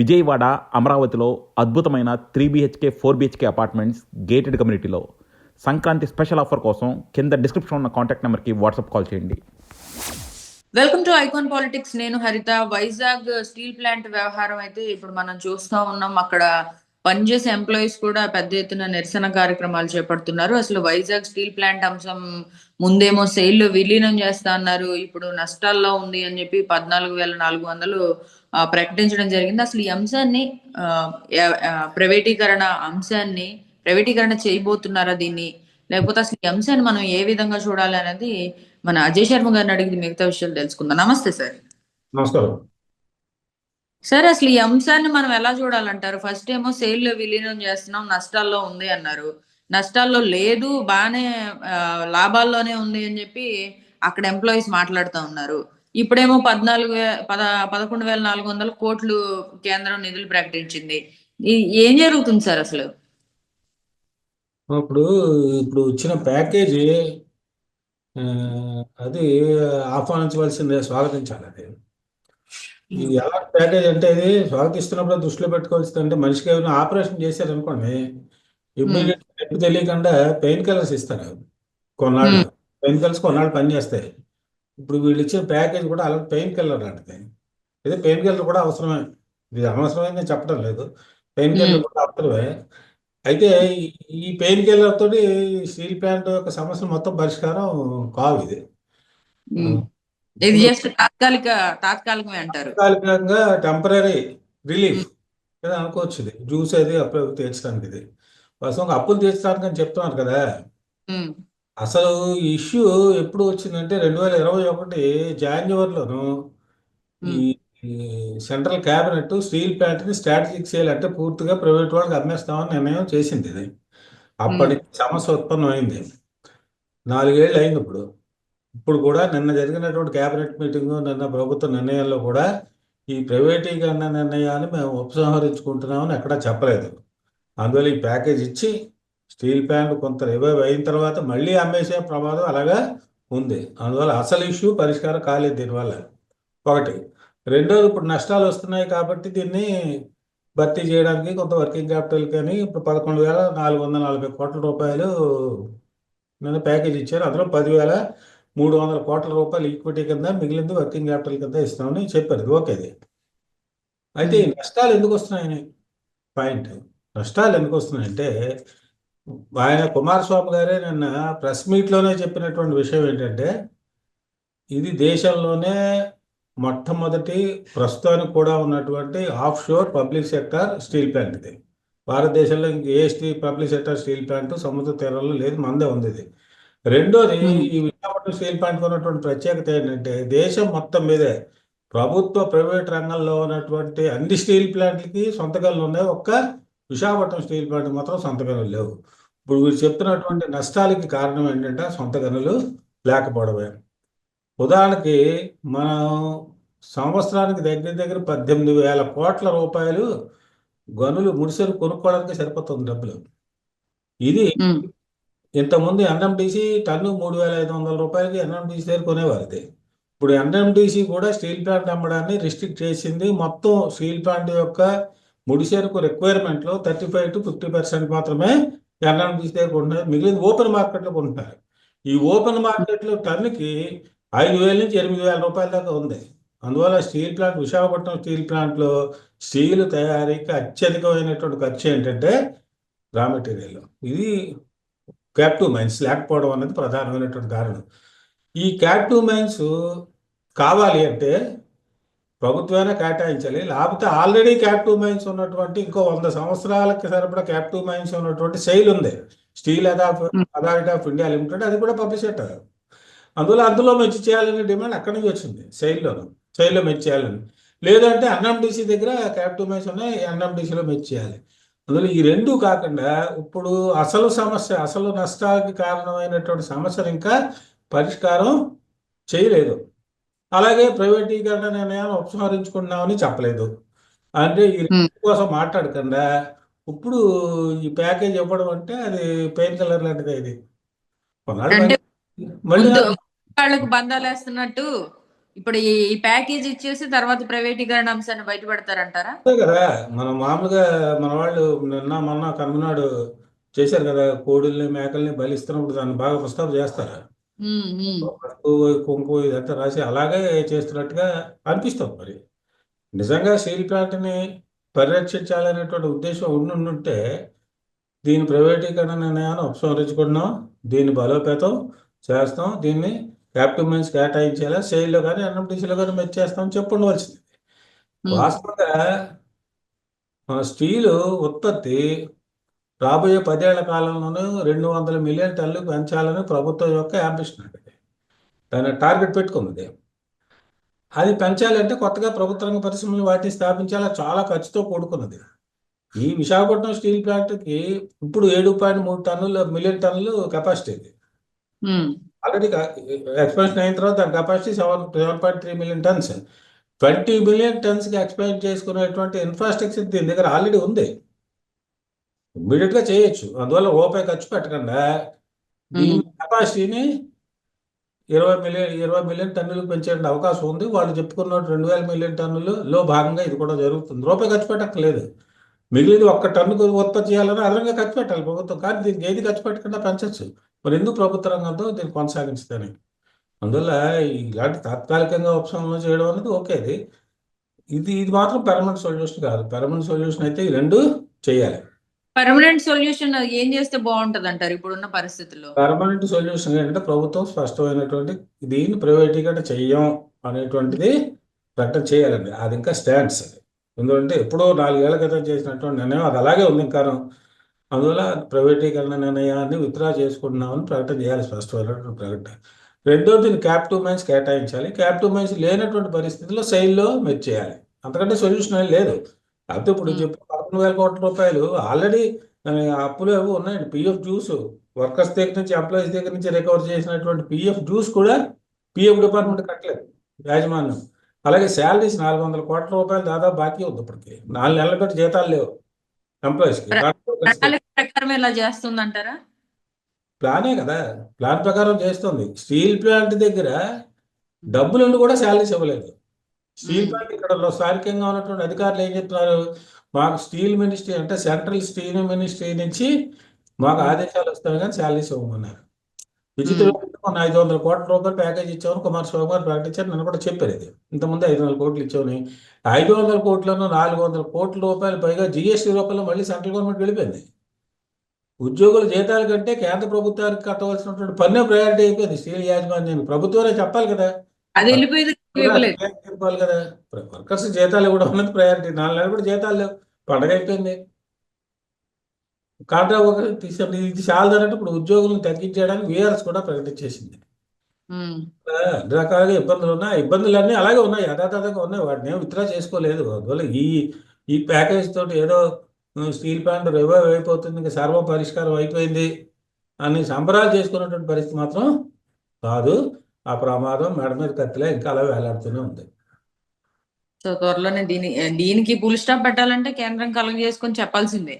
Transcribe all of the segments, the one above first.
విజయవాడ అమరావతిలో అద్భుతమైన three BHK four BHK apartments gated కమ్యూనిటీలో సంక్రాంతి స్పెషల్ ఆఫర్ కోసం కింద డిస్క్రిప్షన్ ఉన్న కాంటాక్ట్ నెంబర్కి వాట్సాప్ కాల్ చేయండి. వెల్కమ్ టు ఐకాన్ పాలిటిక్స్ నేను హరిత. వైజాగ్ స్టీల్ ప్లాంట్ వ్యవహారం అయితే ఇప్పుడు మనం చూస్తూ ఉన్నాం. అక్కడ పనిచేసే ఎంప్లాయీస్ కూడా పెద్ద ఎత్తున నిరసన కార్యక్రమాలు చేపడుతున్నారు. అసలు వైజాగ్ స్టీల్ ప్లాంట్ అంశం ముందేమో సేల్ విలీనం చేస్తా అన్నారు. ఇప్పుడు నష్టాల్లో ఉంది అని చెప్పి పద్నాలుగు వేల నాలుగు వందలు ప్రకటించడం జరిగింది. అసలు ఈ అంశాన్ని ప్రైవేటీకరణ అంశాన్ని ప్రైవేటీకరణ చేయబోతున్నారా దీన్ని? లేకపోతే అసలు ఈ అంశాన్ని మనం ఏ విధంగా చూడాలి అనేది మన అజయ్ శర్మ గారిని అడిగి మిగతా విషయాలు తెలుసుకుందాం. నమస్తే సార్. నమస్కారం. సార్ అసలు ఈ అంశాన్ని మనం ఎలా చూడాలంటారు? ఫస్ట్ ఏమో సేల్ విలీనం చేస్తున్నాం నష్టాల్లో ఉంది అన్నారు. నష్టాల్లో లేదు బాగానే లాభాల్లోనే ఉంది అని చెప్పి అక్కడ ఎంప్లాయీస్ మాట్లాడుతూ ఉన్నారు. ఇప్పుడేమో పద్నాలుగు పద పదకొండు వేల నాలుగు వందల కోట్లు కేంద్రం నిధులు ప్రకటించింది. ఏం జరుగుతుంది సార్ అసలు? ఇప్పుడు ఇప్పుడు వచ్చిన ప్యాకేజీ అది ఆహ్వానించవలసిందే స్వాగతించాలి అది. ఇది ఎలా ప్యాకేజ్ అంటే ఇది స్వాగతిస్తున్నప్పుడు దృష్టిలో పెట్టుకోవాల్సింది అంటే మనిషికి ఏమైనా ఆపరేషన్ చేశారనుకోండి ఇమ్మీడియట్ నొప్పి తెలియకుండా పెయిన్ కిల్లర్స్ ఇస్తారు. కొన్నాళ్ళు పెయిన్ కిల్లర్స్ కొన్నాళ్ళు పనిచేస్తాయి ఇప్పుడు వీళ్ళు ఇచ్చిన ప్యాకేజ్ కూడా అలాంటి పెయిన్ కిల్లర్ లాంటిది. ఇది పెయిన్ కిల్లర్ కూడా అవసరమే. ఇది అనవసరమే నేను చెప్పడం లేదు. పెయిన్ కిల్లర్ కూడా అవసరమే. అయితే ఈ- పెయిన్ కిల్లర్ తోటి స్టీల్ ప్లాంట్ యొక్క సమస్యలు మొత్తం పరిష్కారం కావు ఇది. ఇది జస్ట్ తాత్కాలిక తాత్కాలికమే అంటారు. తాత్కాలికంగా టెంపరీ రిలీఫ్ ఏదో అనుకోవచ్చు ఇది. జ్యూస్ అది అప్పుడు తీర్చడానికి ఇది. వాస్తవంగా అప్పులు తీర్చడానికి అని చెప్తున్నారు కదా. అసలు ఈ ఇష్యూ ఎప్పుడు వచ్చిందంటే రెండు వేల ఇరవై ఒకటి జాన్యువరిలోను ఈ సెంట్రల్ క్యాబినెట్ స్టీల్ ప్లాంట్ని స్ట్రాటజిక్ సేల్ అంటే పూర్తిగా ప్రైవేట్ వాళ్ళకి అమ్మేస్తామని నిర్ణయం చేసింది ఇది. అప్పటి సమస్య ఉత్పన్నం అయింది నాలుగేళ్ళు అయింది ఇప్పుడు. ఇప్పుడు కూడా నిన్న జరిగినటువంటి క్యాబినెట్ మీటింగ్ నిన్న ప్రభుత్వ నిర్ణయాల్లో కూడా ఈ ప్రైవేటీకరణ నిర్ణయాన్ని మేము ఉపసంహరించుకుంటున్నామని ఎక్కడా చెప్పలేదు. అందువల్ల ఈ ప్యాకేజ్ ఇచ్చి స్టీల్ ప్లాంట్ కొంత రివైవ్ అయిన తర్వాత మళ్ళీ అమ్మేసే ప్రమాదం అలాగా ఉంది. అందువల్ల అసలు ఇష్యూ పరిష్కారం కాలేదు దీనివల్ల. ఒకటి. రెండోది ఇప్పుడు నష్టాలు వస్తున్నాయి కాబట్టి దీన్ని భర్తీ చేయడానికి కొంత వర్కింగ్ క్యాపిటల్ కానీ ఇప్పుడు పదకొండు వేల నాలుగు వందల నలభై కోట్ల రూపాయలు నిన్న ప్యాకేజ్ ఇచ్చారు. అందులో పదివేల మూడు వందల కోట్ల రూపాయలు ఈక్విటీ కింద మిగిలింది వర్కింగ్ క్యాపిటల్ కింద ఇస్తామని చెప్పారు. ఇది ఓకేది అయితే ఈ నష్టాలు ఎందుకు వస్తున్నాయని పాయింట్. నష్టాలు ఎందుకు వస్తున్నాయంటే ఆయన కుమారస్వామి గారే నిన్న ప్రెస్ మీట్లోనే చెప్పినటువంటి విషయం ఏంటంటే ఇది దేశంలోనే మొట్టమొదటి ప్రస్తుతానికి కూడా ఉన్నటువంటి offshore public sector steel plant ఇది. భారతదేశంలో ఇంక ఏ steel public sector steel plant సముద్ర తీరంలో లేదు మందే ఉంది ఇది. రెండోది ఈ విశాఖపట్నం స్టీల్ ప్లాంట్ ఉన్నటువంటి ప్రత్యేకత ఏంటంటే దేశం మొత్తం మీదే ప్రభుత్వ ప్రైవేట్ రంగంలో ఉన్నటువంటి అన్ని స్టీల్ ప్లాంట్లకి సొంత గనులు ఉన్నాయి. ఒక్క విశాఖపట్నం స్టీల్ ప్లాంట్ మాత్రం సొంత గనులు లేవు. ఇప్పుడు వీరు చెప్తున్నటువంటి నష్టాలకి కారణం ఏంటంటే సొంత గనులు లేకపోవడమే. ఉదాహరణకి మనం సంవత్సరానికి దగ్గర దగ్గర పద్దెనిమిది వేల కోట్ల రూపాయలు గనులు ముడిసరు కొనుక్కోవడానికి సరిపోతుంది డబ్బులు. ఇది. ఇంతకుముందు ఎన్ఎండిసి టన్ను మూడు వేల ఐదు వందల రూపాయలకి ఎన్ఎండిసి దగ్గర కొనేవారు ఇది. ఇప్పుడు ఎన్ఎండిసి కూడా స్టీల్ ప్లాంట్ అమ్మడాన్ని రిస్ట్రిక్ట్ చేసింది. మొత్తం స్టీల్ ప్లాంట్ యొక్క ముడిసరుకు రిక్వైర్మెంట్లో thirty five to fifty percent మాత్రమే ఎన్ఎండిసి దగ్గర కొంటున్నారు మిగిలిన ఓపెన్ మార్కెట్లో కొంటున్నారు. ఈ ఓపెన్ మార్కెట్లో టన్నుకి ఐదు వేల నుంచి ఎనిమిది వేల రూపాయల దాకా ఉంది. అందువల్ల స్టీల్ ప్లాంట్ విశాఖపట్నం స్టీల్ ప్లాంట్లో స్టీల్ తయారీకి అత్యధికమైనటువంటి ఖర్చు ఏంటంటే రా మెటీరియల్. ఇది క్యాప్టివ్ మైన్స్ లేకపోవడం అనేది ప్రధానమైనటువంటి కారణం. ఈ క్యాప్టివ్ మైన్స్ కావాలి అంటే ప్రభుత్వమైనా కేటాయించాలి. లేకపోతే ఆల్రెడీ క్యాప్టివ్ మైన్స్ ఉన్నటువంటి ఇంకో వంద సంవత్సరాలకి సరిపడా క్యాప్టివ్ మైన్స్ ఉన్నటువంటి సెయిల్ ఉంది. Steel authority of India limited అది కూడా అయ్యారు అందులో అందులో మెచ్చి చేయాలనే డిమాండ్ అక్కడి నుంచి వచ్చింది సెయిల్లోను సెయిల్లో మెచ్చి చేయాలని. లేదంటే ఎన్ఎండిసి దగ్గర క్యాప్టివ్ మైన్స్ ఉన్నాయి ఎన్ఎండిసిలో మెచ్చి చేయాలి. అందులో ఈ రెండు కాకుండా ఇప్పుడు అసలు సమస్య అసలు నష్టానికి కారణమైనటువంటి సమస్యను ఇంకా పరిష్కారం చేయలేదు. అలాగే ప్రైవేటీకరణ నిర్ణయాన్ని ఉపసంహరించుకున్నామని చెప్పలేదు. అంటే ఈ. కోసం మాట్లాడకుండా ఇప్పుడు ఈ ప్యాకేజ్ ఇవ్వడం అంటే అది పెయిన్ కిల్లర్ లాంటిదే ఇది. మళ్ళీ వాళ్ళకు బంధాలు వేస్తున్నట్టు ఇప్పుడు ఈ ప్యాకేజ్ ఇచ్చేసి తర్వాత ప్రైవేటీకరణ అంశాన్ని బయటపెడతారంటారా? అంతే కదా. మనం మామూలుగా మన వాళ్ళు నిన్న మొన్న కనుమనాడు చేశారు కదా కోడుల్ని మేకల్ని బలిస్తున్నప్పుడు దాన్ని బాగా పుస్తకం చేస్తారు? కుంకుమ ఇదంతా రాసి అలాగే చేస్తున్నట్టుగా అనిపిస్తుంది మరి. నిజంగా స్టీల్ ప్లాంట్ని పరిరక్షించాలనేటువంటి ఉద్దేశం ఉండుంటే దీని ప్రైవేటీకరణ నిర్ణయాన్ని ఉపసంహరించుకుంటున్నాం దీన్ని బలోపేతం చేస్తాం దీన్ని క్యాపిటల్ మైన్స్ కేటాయించేలా సేల్లో కానీ ఎన్ఎండిసిలో కానీ మెచ్చేస్తాం చెప్పి ఉండవలసింది ఉమ్. వాస్తవంగా మన స్టీలు ఉత్పత్తి రాబోయే పదేళ్ళ కాలంలోనూ రెండు వందల మిలియన్ టన్నులు పెంచాలని ప్రభుత్వం యొక్క అంబిషన్ అండి దాని టార్గెట్ పెట్టుకుంది అది. పెంచాలంటే కొత్తగా ప్రభుత్వ రంగ పరిశ్రమలు వాటిని స్థాపించాలా చాలా ఖర్చుతో కూడుకున్నది. ఈ విశాఖపట్నం స్టీల్ ప్లాంట్కి ఇప్పుడు ఏడు పాయింట్ మూడు టన్నుల మిలియన్ టన్నులు కెపాసిటీ ఉంది ఉమ్, ఆల్రెడీ ఎక్స్పాన్షన్ అయిన తర్వాత దాని capacity seven seven point three million tons twenty million టన్స్కి expand చేసుకునేటువంటి ఇన్ఫ్రాస్ట్రక్చర్ దీని దగ్గర ఆల్రెడీ ఉంది. ఇమ్మీడియట్గా చేయొచ్చు. అందువల్ల రూపాయి ఖర్చు పెట్టకుండా. దీని కెపాసిటీని ఇరవై మిలియన్ ఇరవై మిలియన్ టన్నులకు పెంచే అవకాశం ఉంది. వాళ్ళు చెప్పుకున్న రెండు వేల మిలియన్ టన్నులలో భాగంగా ఇది కూడా జరుగుతుంది. రూపాయి ఖర్చు పెట్టక్కర్లేదు. మిగిలిన ఒక్క టన్నుకు ఉత్పత్తి చేయాలని అదనంగా ఖర్చు పెట్టాలి ప్రభుత్వం. కానీ దీనికి ఏది ఖర్చు పెట్టకుండా పెంచచ్చు. మరి ఎందుకు ప్రభుత్వ రంగంతో దీన్ని కొనసాగించదని? అందువల్ల ఇలాంటి తాత్కాలికంగా ఉపశమనం చేయడం అనేది ఓకే ఇది ఇది ఇది మాత్రం పెర్మనెంట్ సొల్యూషన్ కాదు. పెర్మనెంట్ సొల్యూషన్ అయితే ఈ రెండు చేయాలి. పర్మనెంట్ సొల్యూషన్ ఏం చేస్తే బాగుంటది అంటారు ఇప్పుడున్న పరిస్థితుల్లో? పర్మనెంట్ సొల్యూషన్ ఏంటంటే ప్రభుత్వం స్పష్టమైనటువంటి దీన్ని ప్రైవేటీకరణ చెయ్యం అనేటువంటిది ప్రకటన చేయాలండి. అది ఇంకా స్టాండ్స్ అది. ఎందుకంటే ఎప్పుడో నాలుగేళ్ళ క్రితం చేసినటువంటి నిర్ణయం అది అలాగే ఉంది. ఇంకా అందువల్ల ప్రైవేటీకరణ నిర్ణయాన్ని విత్డ్రా చేసుకుంటున్నామని ప్రకటన చేయాలి స్పష్టమైనటువంటి ప్రకటన. రెండోది దీన్ని క్యాపిటివ్ మైన్స్ కేటాయించాలి. క్యాపిటివ్ మైన్స్ లేనటువంటి పరిస్థితుల్లో సైల్లో మెచ్ చేయాలి. అంతకంటే సొల్యూషన్ ఏం లేదు. కాకపోతే ఇప్పుడు Hmm. చెప్పి పదకొండు వేల కోట్ల రూపాయలు ఆల్రెడీ అప్పులు ఏవో ఉన్నాయండి. పిఎఫ్ డ్యూస్ వర్కర్స్ దగ్గర నుంచి ఎంప్లాయీస్ దగ్గర నుంచి రికవర్ చేసినటువంటి పిఎఫ్ డ్యూస్ కూడా పిఎఫ్ డిపార్ట్మెంట్ కట్టలేదు. యాజమాన్యం. అలాగే శాలరీస్ నాలుగు వందల కోట్ల రూపాయలు దాదాపు బాకీ ఉంది ఇప్పటికి. నాలుగు నెలల బట్టి జీతాలు లేవు. ప్రణాళిక ప్రకారం ఇలా చేస్తుందంటారా? ప్లానే కదా. ప్లాన్ ప్రకారం చేస్తుంది. స్టీల్ ప్లాంట్ దగ్గర డబ్బులుండి కూడా శాలరీస్ ఇవ్వలేదు. స్టీల్. ప్లాంట్ ఇక్కడ స్థానికంగా ఉన్నటువంటి అధికారులు ఏం చెప్తున్నారు? మాకు స్టీల్ మినిస్ట్రీ అంటే సెంట్రల్ స్టీల్ మినిస్ట్రీ నుంచి మాకు ఆదేశాలు వస్తాయి కానీ శాలరీస్ ఇవ్వమన్నారు. విచిత్రం ఐదు వందల కోట్ల రూపాయలు ప్యాకేజ్ ఇచ్చామని కుమారస్వామి గారు ప్రకటించారు. నన్ను కూడా చెప్పారు ఇది. ఇంతకుముందు ఐదు వందల కోట్లు ఇచ్చామని. ఐదు వందల కోట్లను నాలుగు వందల కోట్ల రూపాయలు పైగా జిఎస్టీ రూపాయలు మళ్ళీ సెంట్రల్ గవర్నమెంట్ వెళ్ళిపోయింది. ఉద్యోగుల జీతాల కంటే కేంద్ర ప్రభుత్వానికి కట్టవలసినటువంటి పన్నే ప్రయారిటీ అయిపోయింది. స్టీల్ యాజమాన్యాన్ని ప్రభుత్వమే చెప్పాలి కదా. అది వెళ్ళిపోయేది ఇవ్వలేదు చెప్పాలి కదా? వర్కర్స్ జీతాలు ఇవ్వడం అన్నది ప్రయారిటీ నాలుగు నెలలు కూడా జీతాలు పండగ అయిపోయింది. కాంట్రాక్ట్ తీసారు ఇది చాలదన్నట్టు ఇప్పుడు ఉద్యోగులను తగ్గించడానికి వీఆర్ఎస్ కూడా ప్రకటించేసింది. రకాలుగా ఇబ్బందులు ఉన్నాయి. ఇబ్బందులన్నీ అలాగే ఉన్నాయి. యథాతథంగా ఉన్నాయి. వాటిని ఏం విత్డ్రా చేసుకోలేదు. అందువల్ల ఈ ఈ ప్యాకేజ్ తోటి ఏదో స్టీల్ ప్లాంట్ రివైవ్ అయిపోతుంది. ఇంకా సర్వ పరిష్కారం అయిపోయింది అని సంబరాలు చేసుకున్నటువంటి పరిస్థితి మాత్రం కాదు. ఆ ప్రమాదం మెడ మీద కత్తిలా ఇంకా అలా వేలాడుతూనే ఉంది. సో త్వరలోనే దీని దీనికి ఫుల్ స్టాప్ పెట్టాలంటే కేంద్రం కలుగ చేసుకొని చెప్పాల్సిందే.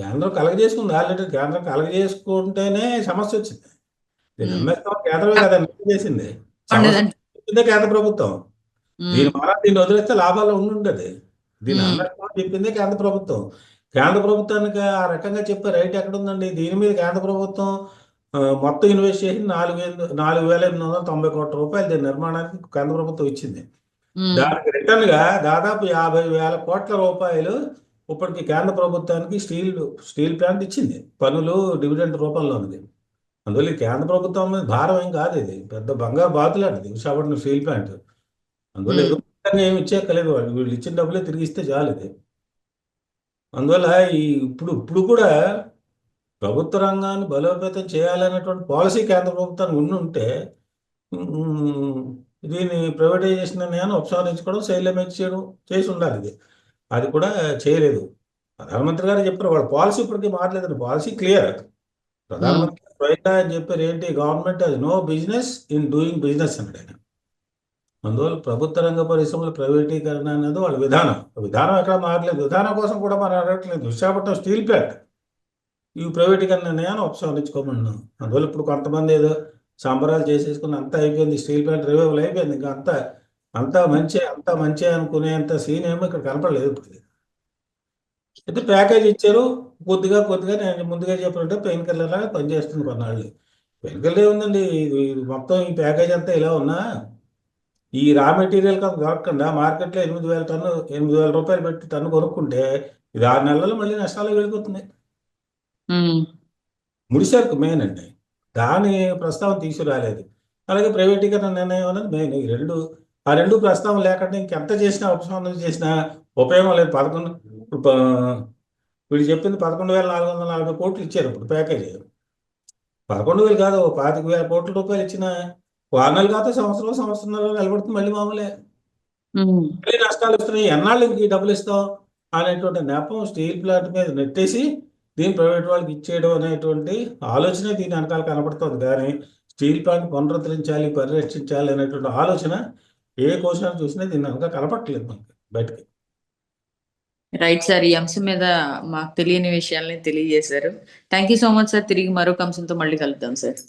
కేంద్రం కలగజేసుకుంది. ఆల్రెడీ కేంద్రం కలగజేసుకుంటేనే సమస్య వచ్చింది. దీన్ని ఉమ్. అమ్మేస్తాం కేంద్రమే కదా చేసింది. కేంద్ర ప్రభుత్వం. దీని ద్వారా దీన్ని వదిలేస్తే లాభాలు ఉండుండదు. మ్మ్. అమ్మేస్తామని చెప్పిందే కేంద్ర ప్రభుత్వం. కేంద్ర ప్రభుత్వానికి ఆ రకంగా చెప్పే రైట్ ఎక్కడ ఉందండి దీని మీద కేంద్ర ప్రభుత్వం మొత్తం ఇన్వెస్ట్ చేసి నాలుగు వేల నాలుగు వేల ఎనిమిది వందల తొంభై కోట్ల రూపాయలు దీని నిర్మాణానికి కేంద్ర ప్రభుత్వం ఇచ్చింది. దానికి రిటర్న్గా దాదాపు యాభై వేల కోట్ల రూపాయలు ఇప్పటికి కేంద్ర ప్రభుత్వానికి స్టీల్ స్టీల్ ప్లాంట్ ఇచ్చింది. పనులు డివిడెండ్ రూపంలో ఉంది అందువల్ల కేంద్ర ప్రభుత్వం మీద భారం ఏం కాదు ఇది. పెద్ద బంగారు బాతులు అండి. Visakhapatnam steel plant. అందువల్ల ఏమి ఇచ్చేయక్కలేదు వాళ్ళు వీళ్ళు ఇచ్చిన డబ్బులే తిరిగి ఇస్తే చాలు ఇది. అందువల్ల ఈ ఇప్పుడు ఇప్పుడు కూడా ప్రభుత్వ రంగాన్ని బలోపేతం చేయాలనేటువంటి పాలసీ కేంద్ర ప్రభుత్వానికి ఉండి ఉంటే దీన్ని ప్రైవేటైజేషన్ నిర్ణయాన్ని ఉపసంహరించుకోవడం శైలం చేయడం చేసి ఉండాలి ఇది. అది కూడా చేయలేదు. ప్రధానమంత్రి గారు చెప్పారు వాళ్ళ పాలసీ ఇప్పటికీ మారలేదండి. Policy clear. ప్రధానమంత్రి స్వయంగా అని చెప్పారు ఏంటి గవర్నమెంట్ అది no business in doing business అన్నాడు ఆయన. అందువల్ల ప్రభుత్వ రంగ పరిశ్రమల ప్రైవేటీకరణ అనేది వాళ్ళ విధానం. విధానం ఎక్కడ మారలేదు. విధానం కోసం కూడా మనం అడగట్లేదు. Visakhapatnam steel plant. ఈ ప్రైవేటీకరణ నిర్ణయాన్ని ఉపసంహరించుకోమన్నాం అందువల్ల ఇప్పుడు కొంతమంది ఏదో సంబరాలు చేసేసుకుని అంతా అయిపోయింది. స్టీల్ ప్లాంట్ రివైవల్ అయిపోయింది. ఇంకా అంతా అంతా మంచి అంతా మంచి అనుకునేంత సీన్ ఏమో ఇక్కడ కనపడలేదు ఇప్పుడు అయితే ప్యాకేజ్ ఇచ్చారు. కొద్దిగా కొద్దిగా నేను ముందుగా చెప్పినట్టు పెయిన్ కిల్లర్ లాగా పనిచేస్తుంది కొన్నాళ్ళు. పెయిన్ కిల్లర్ ఇది మొత్తం ఈ ప్యాకేజ్ అంతా ఇలా ఉన్నా ఈ రా మెటీరియల్ దొరకకుండా మార్కెట్లో ఎనిమిది వేల టన్ను ఎనిమిది వేల రూపాయలు పెట్టి టన్ను కొనుక్కుంటే ఇది ఆరు నెలల్లో మళ్ళీ నష్టాలు వెళ్ళిపోతుంది ముడిసరుకు మెయిన్ అండి. దాని ప్రస్తావన తీసుకురాలేదు. అలాగే ప్రైవేటీకరణ నిర్ణయం అనేది మెయిన్ ఈ రెండు ఆ రెండు ప్రస్తావన లేకుండా ఇంకెంత చేసినా ఉపసంహరణ చేసినా ఉపయోగం లేదు. పదకొండు వీడు చెప్పింది పదకొండు వేల నాలుగు వందల నలభై కోట్లు ఇచ్చారు ఇప్పుడు ప్యాకేజీ. పదకొండు వేలు కాదు పాతిక వేల కోట్ల రూపాయలు ఇచ్చిన నెలలు కాదు సంవత్సరం సంవత్సరం నిలబడుతుంది మళ్ళీ మామూలే. మళ్ళీ నష్టాలు వస్తున్నాయి. ఎన్నాళ్ళు ఇంక డబ్బులు ఇస్తాం అనేటువంటి నెపం స్టీల్ ప్లాంట్ మీద నెట్టేసి దీన్ని ప్రైవేట్ వాళ్ళకి ఇచ్చేయడం అనేటువంటి ఆలోచన దీని వెనకాల కనపడుతుంది. కానీ స్టీల్ ప్లాంట్ పునరుద్ధరించాలి పరిరక్షించాలి అనేటువంటి ఆలోచన ఏ క్వశ్చన్ చూసినా దీన్ని అంతా కనపడట్లేదు మనకి బయటకి. రైట్ సార్ ఈ అంశం మీద మాకు తెలియని విషయాల్ని తెలియజేశారు. Thank you so much sir తిరిగి మరొక అంశంతో మళ్ళీ కలుద్దాం సార్